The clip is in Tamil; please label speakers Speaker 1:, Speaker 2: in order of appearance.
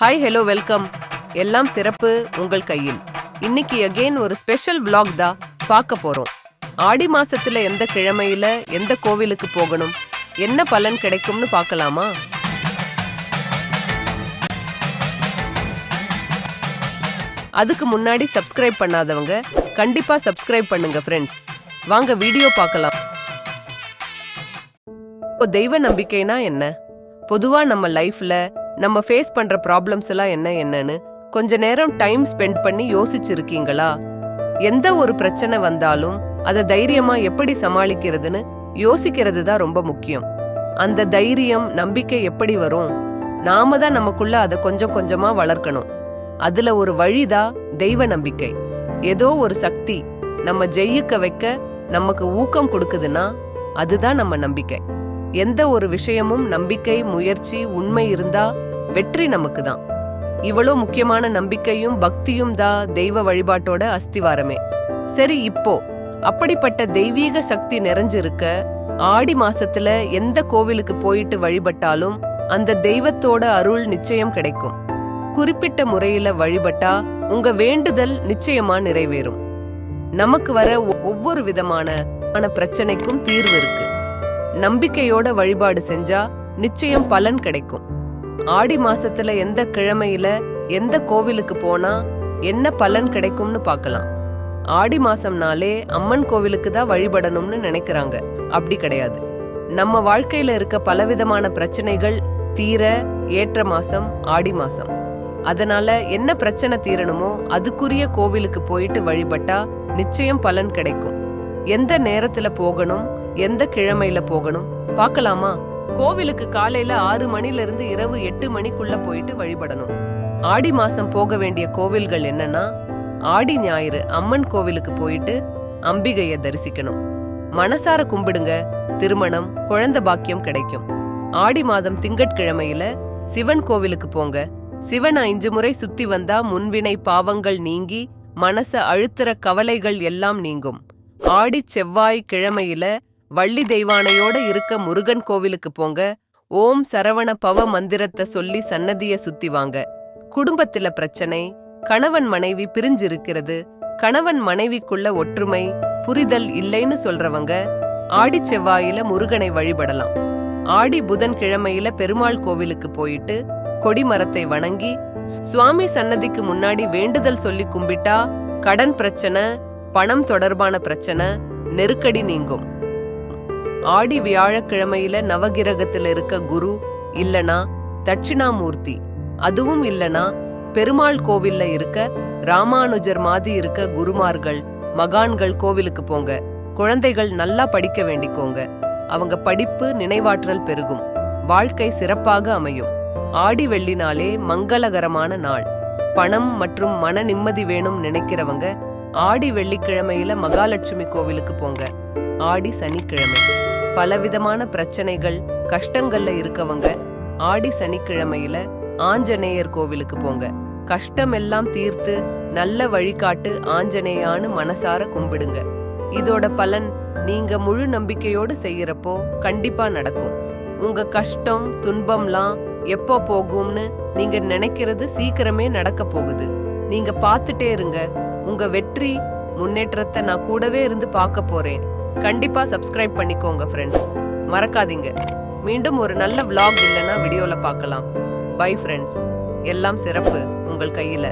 Speaker 1: ஹாய் ஹலோ வெல்கம் எல்லாம் சிறப்பு உங்கள் கையில். இன்னைக்கு அகெயின் ஒரு ஸ்பெஷல் விளாக் தான் பார்க்க போறோம். ஆடி மாசத்துல எந்த கிழமையில எந்த கோவிலுக்கு போகணும்? என்ன பலன் கிடைக்கும்னு பார்க்கலாமா? அதுக்கு முன்னாடி சப்ஸ்கிரைப் பண்ணாதவங்க கண்டிப்பா சப்ஸ்கிரைப் பண்ணுங்க ஃப்ரெண்ட்ஸ் வாங்க வீடியோ பார்க்கலாம். இப்போ தெய்வ நம்பிக்கைனா என்ன? பொதுவா நம்ம லைஃப்ல நம்ம ஃபேஸ் பண்ற ப்ராப்ளம்ஸ் எல்லாம் என்ன என்னன்னு கொஞ்ச நேரம் டைம் ஸ்பெண்ட் பண்ணி யோசிச்சிருக்கீங்களா? எந்த ஒரு பிரச்சனை வந்தாலும் அதை தைரியமா எப்படி சமாளிக்கிறதுன்னு யோசிக்கிறது தான் ரொம்ப முக்கியம். அந்த தைரியம் நம்பிக்கை எப்படி வரும்? நாம தான் நமக்குள்ள அதை கொஞ்சம் கொஞ்சமா வளர்க்கணும். அதுல ஒரு வழிதான் தெய்வ நம்பிக்கை. ஏதோ ஒரு சக்தி நம்ம ஜெயிக்க வைக்க நமக்கு ஊக்கம் கொடுக்குதுன்னா அதுதான் நம்ம நம்பிக்கை. எந்த ஒரு விஷயமும் நம்பிக்கை முயற்சி உண்மை இருந்தா வெற்றி நமக்கு தான் இவ்வளோ முக்கியமான நம்பிக்கையும் பக்தியும் தான் தெய்வ வழிபாட்டோட அஸ்திவாரமே. சரி இப்போ அப்படிப்பட்ட தெய்வீக சக்தி நிறைஞ்சிருக்க ஆடி மாசத்துல எந்த கோவிலுக்கு போயிட்டு வழிபட்டாலும் அந்த தெய்வத்தோட அருள் நிச்சயம் கிடைக்கும். குறிப்பிட்ட முறையில வழிபட்டா உங்க வேண்டுதல் நிச்சயமா நிறைவேறும். நமக்கு வர ஒ- ஒவ்வொரு விதமான ஆன பிரச்சனைக்கும் தீர்வு இருக்கு. நம்பிக்கையோட வழிபாடு செஞ்சா நிச்சயம் பலன் கிடைக்கும். ஆடி மாசத்துல எந்த கிழமையில எந்த கோவிலுக்கு போனா என்ன பலன் கிடைக்கும்னு பார்க்கலாம். ஆடி மாசம்னாலே அம்மன் கோவிலுக்கு தான் வழிபடணும்னு நினைக்கிறாங்க. அப்படி கிடையாது. நம்ம வாழ்க்கையில இருக்க பலவிதமான பிரச்சனைகள் தீர ஏற்ற மாசம் ஆடி மாசம். அதனால என்ன பிரச்சனை தீரணுமோ அதுக்குரிய கோவிலுக்கு போயிட்டு வழிபட்டா நிச்சயம் பலன் கிடைக்கும். எந்த நேரத்துல போகணும் எந்த கிழமையில போகணும் பார்க்கலாமா? கோவிலுக்கு காலையில ஆறு மணில இருந்து இரவு எட்டு மணிக்குள்ள போயிட்டு வழிபடணும். ஆடி மாசம் போக வேண்டிய கோவில்கள் என்னன்னா ஆடி ஞாயிறு அம்மன் கோவிலுக்கு போயிட்டு அம்பிகைய தரிசிக்கணும். மனசார கும்பிடுங்க திருமணம் குழந்தை பாக்கியம் கிடைக்கும். ஆடி மாதம் திங்கட்கிழமையில சிவன் கோவிலுக்கு போங்க. சிவன் ஐந்து முறை சுத்தி வந்தா முன்வினை பாவங்கள் நீங்கி மனச அழுத்துற கவலைகள் எல்லாம் நீங்கும். ஆடி செவ்வாய் கிழமையில வள்ளி தெய்வானையோட இருக்க முருகன் கோவிலுக்கு போங்க. ஓம் சரவண பவ மந்திரத்தை சொல்லி சன்னதிய சுத்தி வாங்க. குடும்பத்துல பிரச்சனை கணவன் மனைவி பிரிஞ்சிருக்கிறது கணவன் மனைவிக்குள்ள ஒற்றுமை புரிதல் இல்லைன்னு சொல்றவங்க ஆடி செவ்வாயில முருகனை வழிபடலாம். ஆடி புதன் கிழமையில பெருமாள் கோவிலுக்கு போயிட்டு கொடிமரத்தை வணங்கி சுவாமி சன்னதிக்கு முன்னாடி வேண்டுதல் சொல்லி கும்பிட்டா கடன் பிரச்சனை பணம் தொடர்பான பிரச்சனை நெருக்கடி நீங்கும். ஆடி வியாழக்கிழமையில நவகிரகத்துல இருக்க குரு இல்லனா தட்சிணாமூர்த்தி. அதுவும் இல்லனா பெருமாள் கோவில்ல இருக்க ராமானுஜர் மாதிரி இருக்க குருமார்கள் மகான்கள் கோவிலுக்கு போங்க. குழந்தைகள் நல்லா படிக்க வேண்டிக்கோங்க. அவங்க படிப்பு நினைவாற்றல் பெருகும். வாழ்க்கை சிறப்பாக அமையும். ஆடி வெள்ளினாலே மங்களகரமான நாள். பணம் மற்றும் மன நிம்மதி வேணும் நினைக்கிறவங்க ஆடி வெள்ளிக்கிழமையில மகாலட்சுமி கோவிலுக்கு போங்க. ஆடி சனிக்கிழமை. பலவிதமான பிரச்சனைகள் கஷ்டங்கள்ல இருக்கவங்க ஆடி சனிக்கிழமையில ஆஞ்சநேயர் கோவிலுக்கு போங்க. கஷ்டம் எல்லாம் தீர்த்து நல்ல வழிகாட்டு ஆஞ்சநேயான்னு மனசார கும்பிடுங்க. இதோட பலன் நீங்க முழு நம்பிக்கையோடு செய்யறப்போ கண்டிப்பா நடக்கும். உங்க கஷ்டம் துன்பம்லாம் எப்போ போகும்னு நீங்க நினைக்கிறது சீக்கிரமே நடக்க போகுது. நீங்க பார்த்துட்டே இருங்க. உங்க வெற்றி முன்னேற்றத்தை நான் கூடவே இருந்து பார்க்க போறேன். கண்டிப்பாக சப்ஸ்கிரைப் பண்ணிக்கோங்க ஃப்ரெண்ட்ஸ் மறக்காதீங்க. மீண்டும் ஒரு நல்ல vlog இல்லைன்னா வீடியோவில் பார்க்கலாம். பை ஃப்ரெண்ட்ஸ் எல்லாம் சிறப்பு உங்கள் கையில்.